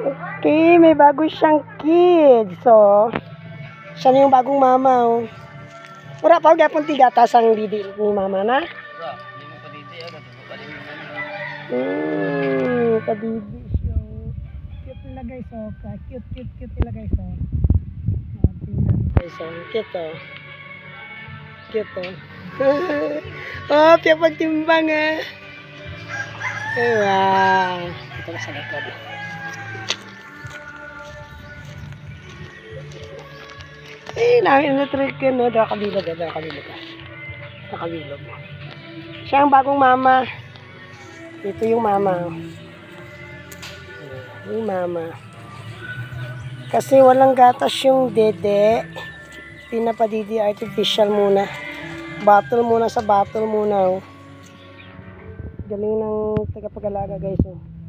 Okay, may bago siyang kid. So, siya na yung bagong mama, oh. Wala pa, gapon tigatas ang didi ni mama na. Wala, hindi mo pa yan. Ito pa. Hmm, kadidi siya. oh. Cute nila guys, oh. Cute, cute, cute nila guys, oh. Oh, guys, oh. Cute, oh. Cute, oh. oh, piyak pagtimbang, ah. Eh, wow. Ito na sa likod. Eh, namin na trick yun, no? Dara kabilog, ah. Dara kabilog, ah. Dara kabilog. Siya ang bagong mama. Ito yung mama. Yung mama. Kasi walang gatas yung dede. Pinapadidi artificial muna. Bottle muna sa bottle muna. Oh. Galing ng tagapag-alaga guys. Oh.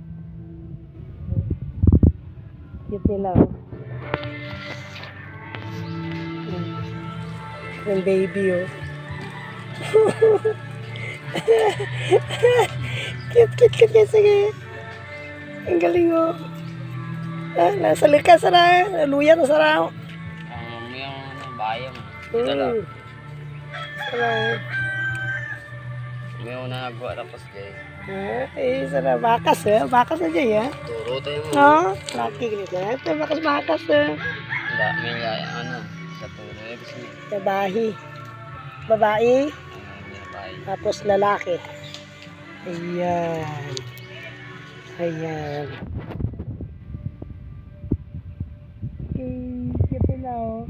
Cute nila. Oh. Hmm. Yung baby oh. cute, cute, cute, cute. Sige. Ang galing oh. Ah, nasa likas na. Luya na sarang. Ang may ano, bayang. Ito lang. Mm. Sarang. Ngayon eh, eh, na nagwa tapos guys. Eh, sana bakas eh. Bakas aja ya. Eh. Turo tayo mo. No, laki ganito. Ito bakas-bakas eh. Dami niya ano. Sa turo eh kasi. Babahi. Babae. Babae. Tapos lalaki. Ayan. Ayan. Okay, siya pala oh.